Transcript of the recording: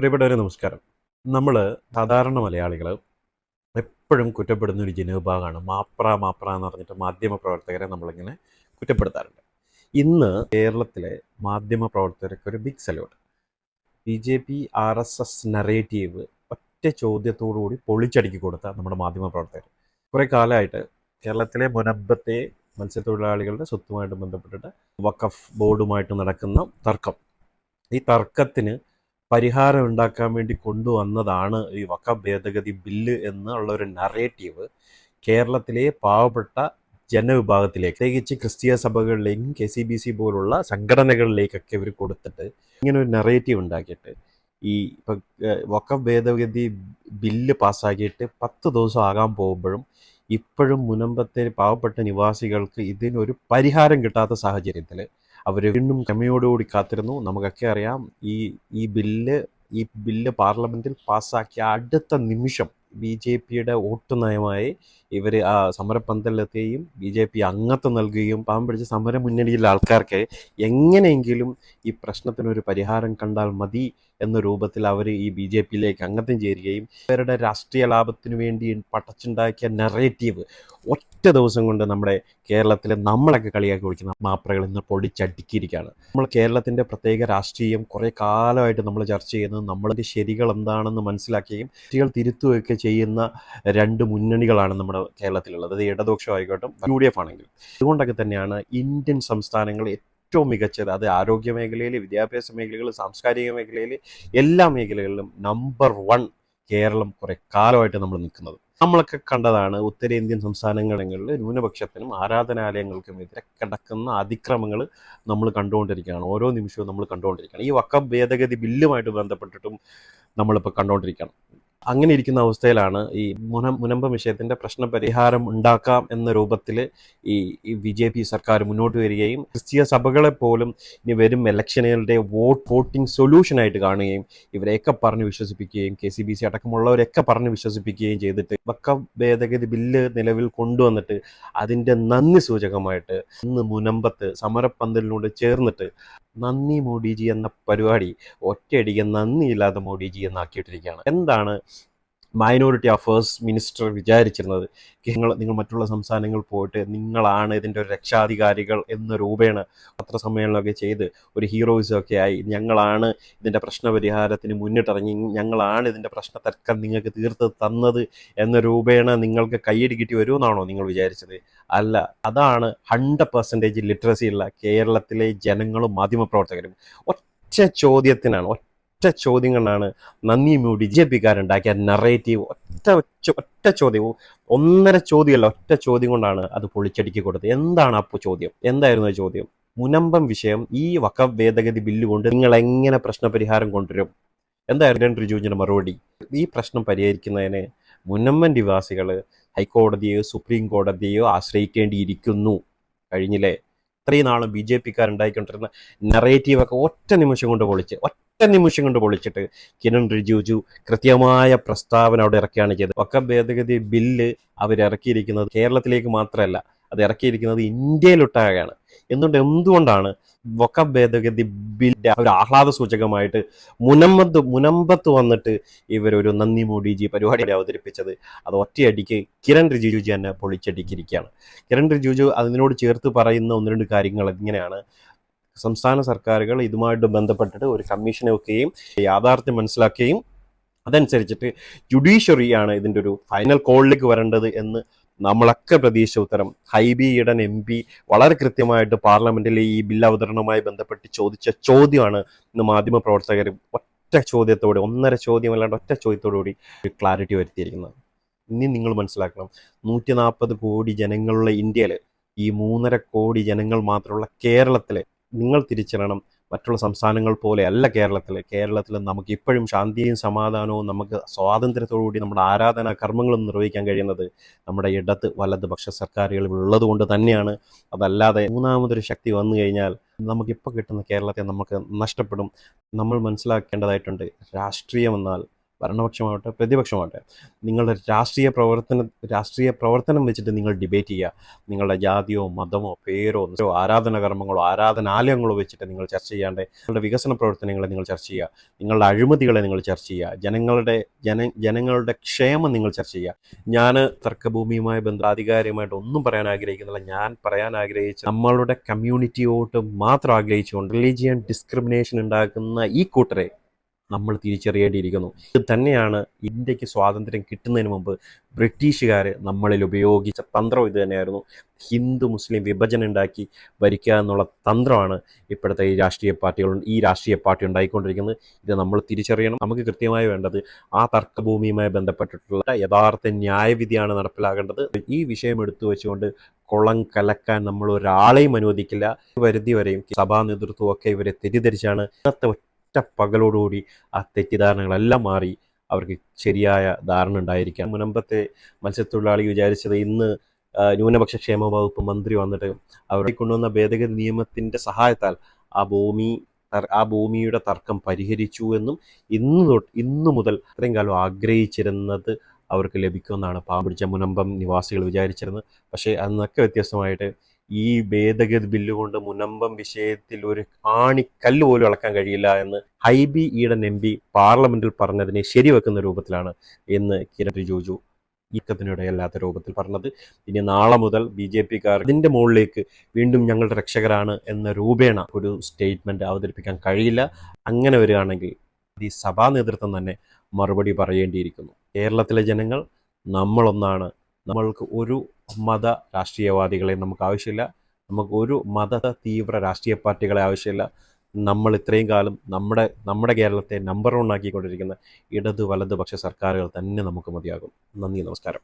പ്രിയപ്പെട്ടവരെ നമസ്കാരം. നമ്മൾ സാധാരണ മലയാളികൾ എപ്പോഴും കുറ്റപ്പെടുന്ന ഒരു ജനവിഭാഗമാണ്. മാപ്ര മാപ്ര എന്ന് പറഞ്ഞിട്ട് മാധ്യമ പ്രവർത്തകരെ നമ്മളിങ്ങനെ കുറ്റപ്പെടുത്താറുണ്ട്. ഇന്ന് കേരളത്തിലെ മാധ്യമ പ്രവർത്തകർക്ക് ഒരു big salute B J P R S S narrative ഒറ്റ ചോദ്യത്തോടുകൂടി പൊളിച്ചടുക്കി കൊടുത്ത നമ്മുടെ മാധ്യമ പ്രവർത്തകർ കുറേ കാലമായിട്ട് കേരളത്തിലെ മുനമ്പത്തെ മത്സ്യത്തൊഴിലാളികളുടെ സ്വത്തുമായിട്ട് ബന്ധപ്പെട്ടിട്ട് വഖഫ് ബോർഡുമായിട്ട് നടക്കുന്ന തർക്കം. ഈ തർക്കത്തിന് പരിഹാരം ഉണ്ടാക്കാൻ വേണ്ടി കൊണ്ടുവന്നതാണ് ഈ വക്ക ഭേദഗതി ബില്ല് എന്നുള്ള ഒരു നറേറ്റീവ് കേരളത്തിലെ പാവപ്പെട്ട ജനവിഭാഗത്തിലേക്ക് പ്രത്യേകിച്ച് ക്രിസ്തീയ സഭകളിലേക്കും കെ സി ബി സി പോലുള്ള സംഘടനകളിലേക്കൊക്കെ ഇവർ കൊടുത്തിട്ട് ഇങ്ങനെ ഒരു നറേറ്റീവ് ഉണ്ടാക്കിയിട്ട് ഈ ഇപ്പം വഖഫ് ഭേദഗതി ബില്ല് പാസ്സാക്കിയിട്ട് പത്ത് ദിവസം ആകാൻ പോകുമ്പോഴും ഇപ്പോഴും മുനമ്പത്തെ പാവപ്പെട്ട നിവാസികൾക്ക് ഇതിനൊരു പരിഹാരം കിട്ടാത്ത സാഹചര്യത്തിൽ അവർ വീണ്ടും ക്ഷമയോടുകൂടി കാത്തിരുന്നു. നമുക്കൊക്കെ അറിയാം ഈ ഈ ബില്ല് ഈ ബില്ല് പാർലമെന്റിൽ പാസ്സാക്കിയ അടുത്ത നിമിഷം ബി ജെ പിയുടെ വോട്ട് നയമായി ഇവർ ആ സമരപന്തലിലെത്തുകയും ബി ജെ പി അംഗത്വം നൽകുകയും പാവം പിടിച്ച സമര മുന്നണിയിലെ ആൾക്കാർക്ക് എങ്ങനെയെങ്കിലും ഈ പ്രശ്നത്തിനൊരു പരിഹാരം കണ്ടാൽ മതി എന്ന രൂപത്തിൽ അവർ ഈ ബി ജെ പിയിലേക്ക് അംഗത്വം ചേരുകയും ഇവരുടെ രാഷ്ട്രീയ ലാഭത്തിനു വേണ്ടി പടച്ചുണ്ടാക്കിയ നെറേറ്റീവ് ഒറ്റ ദിവസം കൊണ്ട് നമ്മുടെ കേരളത്തിലെ നമ്മളൊക്കെ കളിയാക്കി വിളിക്കുന്ന മാപ്രകൾ ഇന്ന് പൊടിച്ചടുക്കിയിരിക്കുകയാണ്. നമ്മൾ കേരളത്തിന്റെ പ്രത്യേക രാഷ്ട്രീയം കുറേ കാലമായിട്ട് നമ്മൾ ചർച്ച ചെയ്യുന്നത് നമ്മളുടെ ശരികൾ എന്താണെന്ന് മനസ്സിലാക്കുകയും ശരികൾ തിരുത്തുകയൊക്കെ ചെയ്യുന്ന രണ്ട് മുന്നണികളാണ് നമ്മുടെ കേരളത്തിലുള്ളത്. അത് ഇടതുപക്ഷം ആയിക്കോട്ടെ യു ഡി എഫ് ആണെങ്കിലും. അതുകൊണ്ടൊക്കെ തന്നെയാണ് ഇന്ത്യൻ സംസ്ഥാനങ്ങൾ ഏറ്റവും മികച്ചത്. അത് ആരോഗ്യ മേഖലയിൽ വിദ്യാഭ്യാസ മേഖലകൾ സാംസ്കാരിക മേഖലയിൽ എല്ലാ മേഖലകളിലും നമ്പർ വൺ കേരളം കുറെ കാലമായിട്ട് നമ്മൾ നിൽക്കുന്നത്. നമ്മളൊക്കെ കണ്ടതാണ് ഉത്തരേന്ത്യൻ സംസ്ഥാനങ്ങളിൽ ന്യൂനപക്ഷത്തിനും ആരാധനാലയങ്ങൾക്കും എതിരെ കിടക്കുന്ന അതിക്രമങ്ങൾ നമ്മൾ കണ്ടുകൊണ്ടിരിക്കുകയാണ്. ഓരോ നിമിഷവും നമ്മൾ കണ്ടുകൊണ്ടിരിക്കുകയാണ്. ഈ വക്കം ഭേദഗതി ബില്ലുമായിട്ട് ബന്ധപ്പെട്ടിട്ടും നമ്മളിപ്പോൾ കണ്ടുകൊണ്ടിരിക്കുകയാണ്. അങ്ങനെ ഇരിക്കുന്ന അവസ്ഥയിലാണ് ഈ മുന മുനമ്പ വിഷയത്തിന്റെ പ്രശ്ന പരിഹാരം ഉണ്ടാക്കാം എന്ന രൂപത്തിൽ ഈ ബി ജെ പി സർക്കാർ മുന്നോട്ട് വരികയും ക്രിസ്തീയ സഭകളെ പോലും ഇനി വരും ഇലക്ഷനുകളുടെ വോട്ട് വോട്ടിംഗ് സൊല്യൂഷനായിട്ട് കാണുകയും ഇവരെയൊക്കെ പറഞ്ഞ് വിശ്വസിപ്പിക്കുകയും കെ സി ബി സി അടക്കമുള്ളവരെയൊക്കെ പറഞ്ഞ് വിശ്വസിപ്പിക്കുകയും ചെയ്തിട്ട് വക്ക ഭേദഗതി ബില്ല് നിലവിൽ കൊണ്ടുവന്നിട്ട് അതിന്റെ നന്ദി സൂചകമായിട്ട് ഇന്ന് മുനമ്പത്ത് സമരപ്പന്തലിനോട് ചേർന്നിട്ട് നന്ദി മോഡിജി എന്ന പരിപാടി ഒറ്റയടിക്ക് നന്ദിയില്ലാതെ മോഡിജി എന്നാക്കിയിട്ടിരിക്കുകയാണ്. എന്താണ് മൈനോറിറ്റി അഫേഴ്സ് മിനിസ്റ്റർ വിചാരിച്ചിരുന്നത് നിങ്ങൾ നിങ്ങൾ മറ്റുള്ള സംസ്ഥാനങ്ങൾ പോയിട്ട് നിങ്ങളാണ് ഇതിന്റെ ഒരു രക്ഷാധികാരികൾ എന്ന രൂപേണ പത്രസമ്മേളനമൊക്കെ ചെയ്ത് ഒരു ഹീറോയിസം ഒക്കെ ആയി. ഞങ്ങളാണ് ഇതിന്റെ പ്രശ്നപരിഹാരത്തിന് മുന്നിട്ടിറങ്ങി ഞങ്ങളാണ് ഇതിന്റെ പ്രശ്നത്തക്കം നിങ്ങൾക്ക് തീർത്ത് തന്നത് എന്ന രൂപേണ നിങ്ങൾക്ക് കയ്യടി കിട്ടി വരുമെന്നാണോ നിങ്ങൾ വിചാരിച്ചത്? അല്ല അതാണ് ഹൺഡ്രഡ് പെർസെന്റേജ് ലിറ്ററസിയുള്ള കേരളത്തിലെ ജനങ്ങളും മാധ്യമപ്രവർത്തകരും. ഒറ്റ ചോദ്യത്തിനാണ് ഒറ്റ ചോദ്യങ്ങളാണ് കൊണ്ടാണ് നന്ദി മൂടി ബി ജെ നറേറ്റീവ് ഒറ്റ ഒറ്റ ചോദ്യവും ഒന്നര ചോദ്യമല്ല ഒറ്റ ചോദ്യം കൊണ്ടാണ് അത് പൊളിച്ചടുക്കി കൊടുത്തത്. എന്താണ് അപ്പോൾ ചോദ്യം? എന്തായിരുന്നു ചോദ്യം? മുനമ്പം വിഷയം ഈ വഖഫ് ഭേദഗതി ബില്ല് കൊണ്ട് നിങ്ങൾ എങ്ങനെ പ്രശ്നപരിഹാരം കൊണ്ടുവരും? എന്തായിരുന്നു റിജുവിന്റെ മറുപടി? ഈ പ്രശ്നം പരിഹരിക്കുന്നതിന് മുനമ്പൻ നിവാസികൾ ഹൈക്കോടതിയോ സുപ്രീം കോടതിയോ ആശ്രയിക്കേണ്ടിയിരിക്കുന്നു. കഴിഞ്ഞില്ലേ? ഇത്രയും നാളും ബി ജെ പിക്കാരുണ്ടായിക്കൊണ്ടിരുന്ന നറേറ്റീവൊക്കെ ഒറ്റ നിമിഷം കൊണ്ട് പൊളിച്ച് ഒറ്റ നിമിഷം കൊണ്ട് പൊളിച്ചിട്ട് കിരൺ റിജിജു കൃത്യമായ പ്രസ്താവന അവിടെ ഇറക്കുകയാണ് ചെയ്തത്. ഒക്കെ ഭേദഗതി ബില്ല് അവരിറക്കിയിരിക്കുന്നത് കേരളത്തിലേക്ക് മാത്രമല്ല അത് ഇറക്കിയിരിക്കുന്നത് ഇന്ത്യയിലൊട്ടാകെയാണ്. എന്തുകൊണ്ട് എന്തുകൊണ്ടാണ് വക്ക ഭേദഗതി ബില്ലിന്റെ ഒരു ആഹ്ലാദ സൂചകമായിട്ട് മുനമ്പത്ത് മുനമ്പത്ത് വന്നിട്ട് ഇവരൊരു നന്ദി മോഡിജി പരിപാടി അവതരിപ്പിച്ചത്? അത് ഒറ്റയടിക്ക് കിരൺ റിജിജു തന്നെ പൊളിച്ചടിക്കിരിക്കുകയാണ് കിരൺ റിജിജു അതിനോട് ചേർത്ത് പറയുന്ന ഒന്ന് രണ്ട് കാര്യങ്ങൾ ഇങ്ങനെയാണ്. സംസ്ഥാന സർക്കാരുകൾ ഇതുമായിട്ട് ബന്ധപ്പെട്ടിട്ട് ഒരു കമ്മീഷനെ വെക്കുകയും യാഥാർത്ഥ്യം മനസ്സിലാക്കുകയും അതനുസരിച്ചിട്ട് ജുഡീഷ്യറിയാണ് ഇതിന്റെ ഒരു ഫൈനൽ കോളിലേക്ക് വരേണ്ടത് എന്ന് നമ്മളൊക്കെ പ്രതീക്ഷ ഉത്തരം. ഹൈബി ഈഡൻ എം പി വളരെ കൃത്യമായിട്ട് പാർലമെന്റിൽ ഈ ബില്ല് അവതരണവുമായി ബന്ധപ്പെട്ട് ചോദിച്ച ചോദ്യമാണ് ഇന്ന് മാധ്യമ പ്രവർത്തകർ ഒറ്റ ചോദ്യത്തോടെ ഒന്നര ചോദ്യം അല്ലാണ്ട് ഒറ്റ ചോദ്യത്തോടുകൂടി ക്ലാരിറ്റി വരുത്തിയിരിക്കുന്നത്. ഇനി നിങ്ങൾ മനസ്സിലാക്കണം നൂറ്റി നാൽപ്പത് കോടി ജനങ്ങളുള്ള ഇന്ത്യയിൽ ഈ മൂന്നര കോടി ജനങ്ങൾ മാത്രമുള്ള കേരളത്തിൽ നിങ്ങൾ തിരിച്ചറിയണം. മറ്റുള്ള സംസ്ഥാനങ്ങൾ പോലെ അല്ല കേരളത്തിൽ കേരളത്തിൽ നമുക്ക് ഇപ്പോഴും ശാന്തിയും സമാധാനവും നമുക്ക് സ്വാതന്ത്ര്യത്തോടുകൂടി നമ്മുടെ ആരാധനാ കർമ്മങ്ങളും നിർവഹിക്കാൻ കഴിയുന്നത് നമ്മുടെ ഇടത് വലതുപക്ഷ പക്ഷ സർക്കാരുകൾ ഉള്ളത് കൊണ്ട് തന്നെയാണ്. അതല്ലാതെ മൂന്നാമതൊരു ശക്തി വന്നു കഴിഞ്ഞാൽ നമുക്കിപ്പോൾ കിട്ടുന്ന കേരളത്തെ നമുക്ക് നഷ്ടപ്പെടും. നമ്മൾ മനസ്സിലാക്കേണ്ടതായിട്ടുണ്ട് രാഷ്ട്രീയം എന്നാൽ ഭരണപക്ഷമാവട്ടെ പ്രതിപക്ഷമാവട്ടെ നിങ്ങളുടെ രാഷ്ട്രീയ പ്രവർത്തന രാഷ്ട്രീയ പ്രവർത്തനം വെച്ചിട്ട് നിങ്ങൾ ഡിബേറ്റ് ചെയ്യുക. നിങ്ങളുടെ ജാതിയോ മതമോ പേരോ നിരോ കർമ്മങ്ങളോ ആരാധനാലയങ്ങളോ വെച്ചിട്ട് നിങ്ങൾ ചർച്ച ചെയ്യാണ്ട് നിങ്ങളുടെ വികസന പ്രവർത്തനങ്ങളെ നിങ്ങൾ ചർച്ച ചെയ്യുക. നിങ്ങളുടെ അഴിമതികളെ നിങ്ങൾ ചർച്ച ചെയ്യുക. ജനങ്ങളുടെ ജന ജനങ്ങളുടെ ക്ഷേമം നിങ്ങൾ ചർച്ച ചെയ്യുക. ഞാൻ തർക്കഭൂമിയുമായി ബന്ധ ആധികാരികമായിട്ട് ഒന്നും പറയാൻ ആഗ്രഹിക്കുന്നില്ല. ഞാൻ പറയാൻ ആഗ്രഹിച്ച നമ്മളുടെ കമ്മ്യൂണിറ്റിയോട്ട് മാത്രം ആഗ്രഹിച്ചുകൊണ്ട് റിലീജിയൻ ഡിസ്ക്രിമിനേഷൻ ഉണ്ടാക്കുന്ന ഈ കൂട്ടരെ നമ്മൾ തിരിച്ചറിയേണ്ടിയിരിക്കുന്നു. ഇത് തന്നെയാണ് ഇന്ത്യയ്ക്ക് സ്വാതന്ത്ര്യം കിട്ടുന്നതിന് മുമ്പ് ബ്രിട്ടീഷുകാർ നമ്മളിൽ ഉപയോഗിച്ച തന്ത്രം ഇത് തന്നെയായിരുന്നു. ഹിന്ദു മുസ്ലിം വിഭജനം ഉണ്ടാക്കി ഭരിക്കുക എന്നുള്ള തന്ത്രമാണ് ഇപ്പോഴത്തെ ഈ രാഷ്ട്രീയ പാർട്ടികൾ ഈ രാഷ്ട്രീയ പാർട്ടി ഉണ്ടായിക്കൊണ്ടിരിക്കുന്നത്. ഇത് നമ്മൾ തിരിച്ചറിയണം. നമുക്ക് കൃത്യമായി വേണ്ടത് ആ തർക്കഭൂമിയുമായി ബന്ധപ്പെട്ടിട്ടുള്ള യഥാർത്ഥ ന്യായവിധിയാണ് നടപ്പിലാകേണ്ടത് ഈ വിഷയം എടുത്തു വെച്ചുകൊണ്ട് കുളം കലക്കാൻ നമ്മൾ ഒരാളെയും അനുവദിക്കില്ല. പരിധി വരെയും സഭാ നേതൃത്വമൊക്കെ ഇവരെ തെറ്റിദ്ധരിച്ചാണ് ഇന്നത്തെ ഒറ്റ പകലോടുകൂടി ആ തെറ്റിദ്ധാരണകളെല്ലാം മാറി അവർക്ക് ശരിയായ ധാരണ ഉണ്ടായിരിക്കാം. മുനമ്പത്തെ മത്സ്യത്തൊഴിലാളി വിചാരിച്ചത് ഇന്ന് ന്യൂനപക്ഷ ക്ഷേമ വകുപ്പ് മന്ത്രി വന്നിട്ട് അവരുടെ കൊണ്ടുവന്ന ഭേദഗതി നിയമത്തിന്റെ സഹായത്താൽ ആ ഭൂമി ആ ഭൂമിയുടെ തർക്കം പരിഹരിച്ചു എന്നും ഇന്ന് തൊട്ട് ഇന്നു മുതൽ ഇത്രയും കാലം ആഗ്രഹിച്ചിരുന്നത് അവർക്ക് ലഭിക്കുമെന്നാണ് പാമ്പിടിച്ച മുനമ്പം നിവാസികൾ വിചാരിച്ചിരുന്നത്. പക്ഷേ അന്നൊക്കെ വ്യത്യസ്തമായിട്ട് ഈ ഭേദഗതി ബില്ല് കൊണ്ട് മുനമ്പം വിഷയത്തിൽ ഒരു ആണിക്കല്ല് പോലും ഇളക്കാൻ കഴിയില്ല എന്ന് ഹൈബി ഈഡൻ എം പി പാർലമെന്റിൽ പറഞ്ഞതിനെ ശരിവെക്കുന്ന രൂപത്തിലാണ് എന്ന് കിരൺ റിജിജു ഈക്കത്തിനിടയല്ലാത്ത രൂപത്തിൽ പറഞ്ഞത്. ഇനി നാളെ മുതൽ ബി ജെ പിക്കാർ ഇതിന്റെ മുകളിലേക്ക് വീണ്ടും ഞങ്ങളുടെ രക്ഷകരാണ് എന്ന രൂപേണ ഒരു സ്റ്റേറ്റ്മെന്റ് അവതരിപ്പിക്കാൻ കഴിയില്ല. അങ്ങനെ വരികയാണെങ്കിൽ ഈ സഭാ നേതൃത്വം തന്നെ മറുപടി പറയേണ്ടിയിരിക്കുന്നു. കേരളത്തിലെ ജനങ്ങൾ നമ്മളൊന്നാണ് നമ്മൾക്ക് ഒരു മത രാഷ്ട്രീയവാദികളെ നമുക്ക് ആവശ്യമില്ല. നമുക്ക് ഒരു മത തീവ്ര രാഷ്ട്രീയ പാർട്ടികളെ ആവശ്യമില്ല. നമ്മൾ ഇത്രയും കാലം നമ്മുടെ നമ്മുടെ കേരളത്തെ നമ്പർ വൺ ആക്കിക്കൊണ്ടിരിക്കുന്ന ഇടത് വലത് പക്ഷ സർക്കാരുകൾ തന്നെ നമുക്ക് മതിയാകും. നന്ദി നമസ്കാരം.